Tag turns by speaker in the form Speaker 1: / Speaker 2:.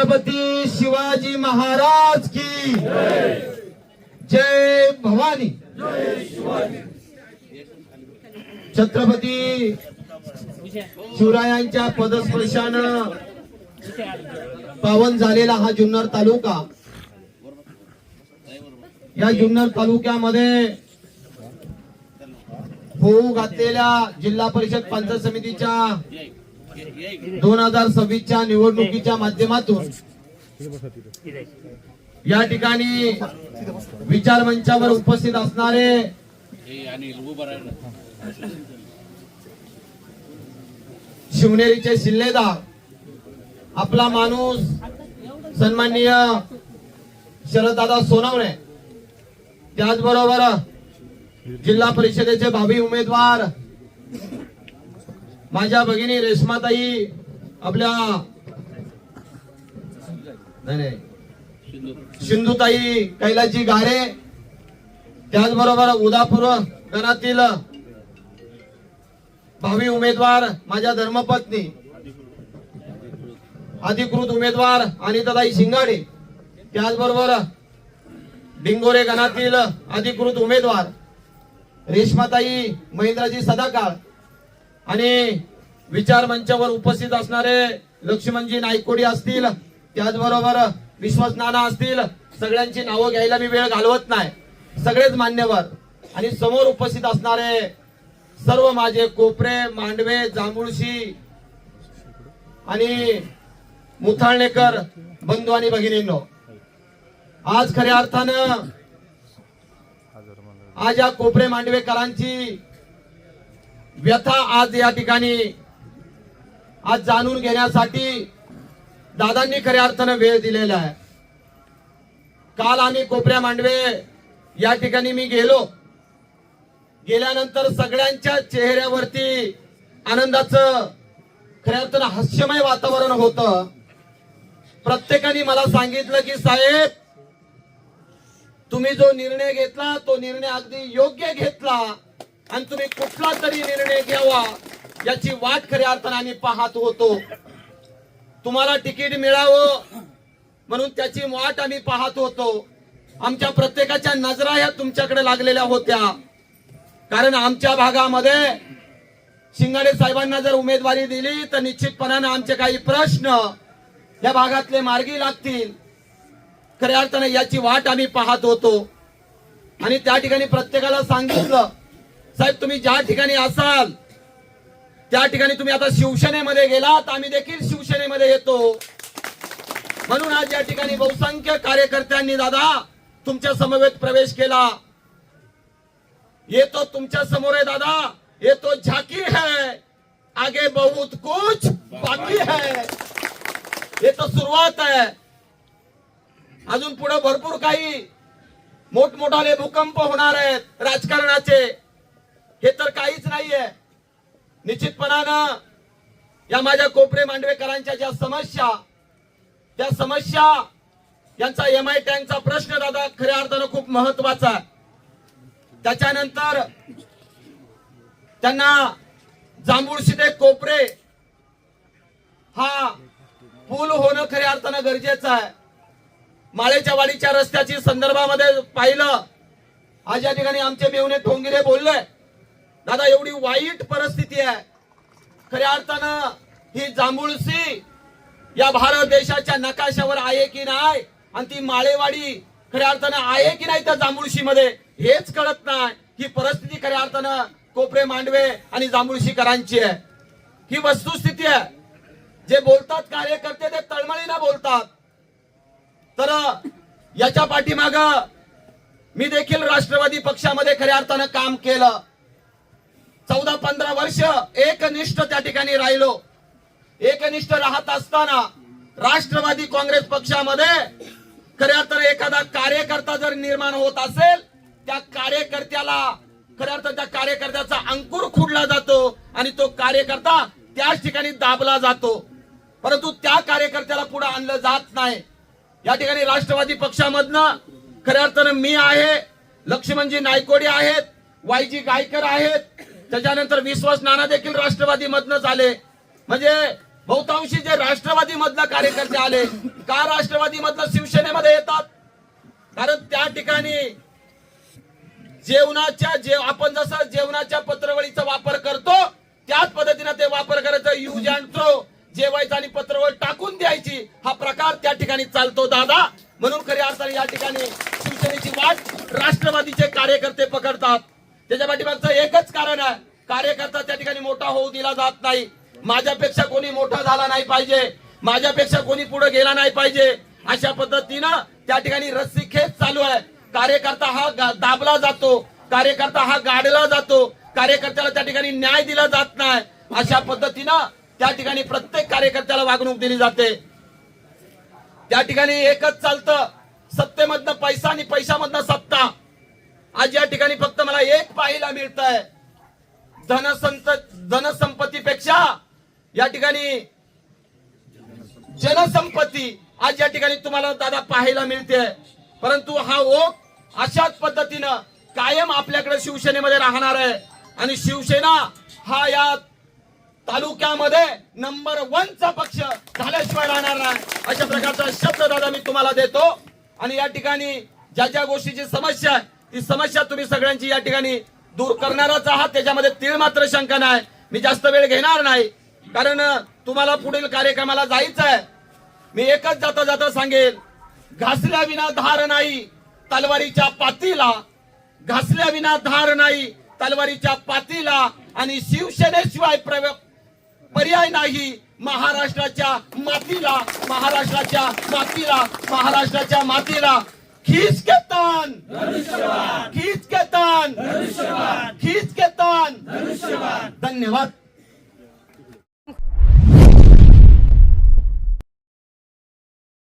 Speaker 1: छत्रपती शिवाजी महाराज की जय भवानी. छत्रपती शिवरायांच्या पदस्पर्शानं पावन झालेला हा जुन्नर तालुका. या जुन्नर तालुक्यामध्ये होऊ घातलेल्या जिल्हा परिषद पंचायत समितीच्या दोन हजार सव्वीसच्या निवडणुकीच्या माध्यमातून या ठिकाणी विचार मंचावर उपस्थित असणारे शिवनेरीचे शिल्लेदार आपला माणूस सन्माननीय शरददादा सोनवणे त्याचबरोबर जिल्हा परिषदेचे भावी उमेदवार माझ्या भगिनी रेश्माताई आपल्या नाही सिंधुताई कैलाची गारे. त्याचबरोबर उदापूर गणातील भावी उमेदवार माझ्या धर्मपत्नी अधिकृत उमेदवार अनिताताई शिंगाडे. त्याचबरोबर डिंगोरे गणातील अधिकृत उमेदवार रेश्माताई महेंद्राजी सदाकाळ. आणि विचार मंचावर उपस्थित असणारे लक्ष्मणजी नायकोडी असतील त्याचबरोबर विश्वास नाना असतील सगळ्यांची नावं घ्यायला मी वेळ घालवत नाही. सगळेच मान्यवर. आणि समोर उपस्थित असणारे सर्व माझे कोपरे मांडवे जांभुळशी आणि मुथाळणेकर बंधू आणि भगिनींनो आज खऱ्या अर्थानं आज या कोपरे मांडवेकरांची व्यथा आज या ठिकाणी आज जाणून घेण्यासाठी दादांनी खऱ्या अर्थानं वेळ दिलेला आहे. काल आम्ही कोपऱ्या मांडवे या ठिकाणी मी गेलो. गेल्यानंतर सगळ्यांच्या चेहऱ्यावरती आनंदाचं खऱ्या अर्थानं हास्यमय वातावरण होतं. प्रत्येकाने मला सांगितलं की साहेब तुम्ही जो निर्णय घेतला तो निर्णय अगदी योग्य घेतला. आणि तुम्ही कुठला तरी निर्णय घ्यावा याची वाट खऱ्या अर्थानं आम्ही पाहत होतो. तुम्हाला तिकीट मिळावं म्हणून त्याची वाट आम्ही पाहत होतो. आमच्या प्रत्येकाच्या नजरा ह्या तुमच्याकडे लागलेल्या होत्या. कारण आमच्या भागामध्ये शिंगाडे साहेबांना जर उमेदवारी दिली तर निश्चितपणानं आमचे काही प्रश्न या भागातले मार्गी लागतील. खऱ्या अर्थाने याची वाट आम्ही पाहत होतो. आणि त्या ठिकाणी प्रत्येकाला सांगितलं साहेब तुम्ही ज्या ठिकाणी असाल त्या ठिकाणी तुम्ही आता शिवसेनेमध्ये गेलात आम्ही देखील शिवसेनेमध्ये येतो. म्हणून आज या ठिकाणी बहुसंख्य कार्यकर्त्यांनी दादा तुमच्या समवेत प्रवेश केला. ये तो तुमच्यासमोर आहे दादा ये तो झाकी है आगे बहुत कुछ बाकी है. हे तर सुरुवात आहे अजून पुढे भरपूर काही मोठमोठाले भूकंप होणार आहेत राजकारणाचे. हे तर काहीच नाहीये. निश्चितपणानं या माझ्या कोपरे मांडवेकरांच्या ज्या समस्या त्या समस्या यांचा एम आय टँकचा प्रश्न दादा खऱ्या अर्थानं खूप महत्त्वाचा आहे. त्याच्यानंतर त्यांना जांभूळशी ते कोपरे हा पूल होणं खऱ्या अर्थानं गरजेचं आहे. माळेच्या वाडीच्या रस्त्याची संदर्भामध्ये पाहिलं आज या ठिकाणी आमचे मेवणे ठोंगिरे बोलले. दादा एवढी वाईट परिस्थिती आहे. खऱ्या अर्थानं ही जांभूळसी या भारत देशाच्या नकाशावर आहे की नाही? आणि ती माळेवाडी खऱ्या अर्थानं आहे की नाही त्या जांभूळशी मध्ये हेच कळत नाही. ही परिस्थिती खऱ्या अर्थानं कोपरे मांडवे आणि जांभूळशीकरांची आहे. ही वस्तुस्थिती आहे. जे बोलतात कार्यकर्ते ते तळमळीनं बोलतात. तर याच्या पाठीमाग मी देखील राष्ट्रवादी पक्षामध्ये खऱ्या अर्थानं काम केलं. चौदा पंधरा वर्ष एकनिष्ठ त्या ठिकाणी राहिलो. एकनिष्ठ राहत असताना राष्ट्रवादी काँग्रेस पक्षामध्ये खऱ्या तर एखादा कार्यकर्ता जर निर्माण होत असेल त्या कार्यकर्त्याला खऱ्या तर त्या कार्यकर्त्याचा अंकुर खुडला जातो आणि तो कार्यकर्ता त्याच ठिकाणी दाबला जातो. परंतु त्या कार्यकर्त्याला पुढे आणलं जात नाही. या ठिकाणी राष्ट्रवादी पक्षामधनं खऱ्या अर्थानं मी आहे लक्ष्मणजी नायकोडे आहेत वायजी गायकर आहेत त्याच्यानंतर विश्वास नाना देखील राष्ट्रवादी मधनं झाले. म्हणजे बहुतांशी जे राष्ट्रवादी मधलं कार्यकर्ते आले का राष्ट्रवादी मधलं शिवसेनेमध्ये येतात? कारण त्या ठिकाणी जेवणाच्या जेव आपण जसं जेवणाच्या पत्रवळीचा वापर करतो त्याच पद्धतीने ते वापर करायचं. यूज अँड थ्रो जेवायचं आणि पत्रवळ टाकून द्यायची. हा प्रकार त्या ठिकाणी चालतो दादा. म्हणून खऱ्या अर्थाने या ठिकाणी शिवसेनेची वाट राष्ट्रवादीचे कार्यकर्ते पकडतात. त्याच्या पाठीमागचं एकच कारण आहे. कार्यकर्ता त्या ठिकाणी मोठा होऊ दिला जात नाही. माझ्यापेक्षा कोणी मोठा झाला नाही पाहिजे. माझ्यापेक्षा कोणी पुढे गेला नाही पाहिजे. अशा पद्धतीनं त्या ठिकाणी रस्सी खेच चालू आहे. कार्यकर्ता हा दाबला जातो. कार्यकर्ता हा गाडला जातो. कार्यकर्त्याला त्या ठिकाणी न्याय दिला जात नाही. अशा पद्धतीनं त्या ठिकाणी प्रत्येक कार्यकर्त्याला वागणूक दिली जाते. त्या ठिकाणी एकच चालतं. सत्तेमधनं पैसा आणि पैशामधनं सत्ता. आज या ठिकाणी फक्त मला एक पाहायला मिळत आहे धनसंत धनसंपत्तीपेक्षा या ठिकाणी जनसंपत्ती आज या ठिकाणी तुम्हाला दादा पाहायला मिळते. परंतु हा ओक अशाच पद्धतीनं कायम आपल्याकडे शिवसेनेमध्ये राहणार आहे. आणि शिवसेना हा या तालुक्यामध्ये नंबर चा पक्ष झाल्याशिवाय राहणार नाही. अशा प्रकारचा शब्द दादा मी तुम्हाला देतो. आणि या ठिकाणी ज्या ज्या गोष्टीची समस्या आहे ती समस्या तुम्ही सगळ्यांची या ठिकाणी दूर करणारच आहात. त्याच्यामध्ये तीळ मात्र शंका नाही. मी जास्त वेळ घेणार नाही. कारण तुम्हाला पुढील कार्यक्रमाला जायचं आहे. मी एकच जाता जाता सांगेल घासल्या विना धार नाही तलवारीच्या पातीला. घासल्या विना धार नाही तलवारीच्या पातीला. आणि शिवसेनेशिवाय पर्याय नाही महाराष्ट्राच्या मातीला महाराष्ट्राच्या मातीला महाराष्ट्राच्या मातीला. खीच के तान खीच के तान खीच के तान धन्यवाद.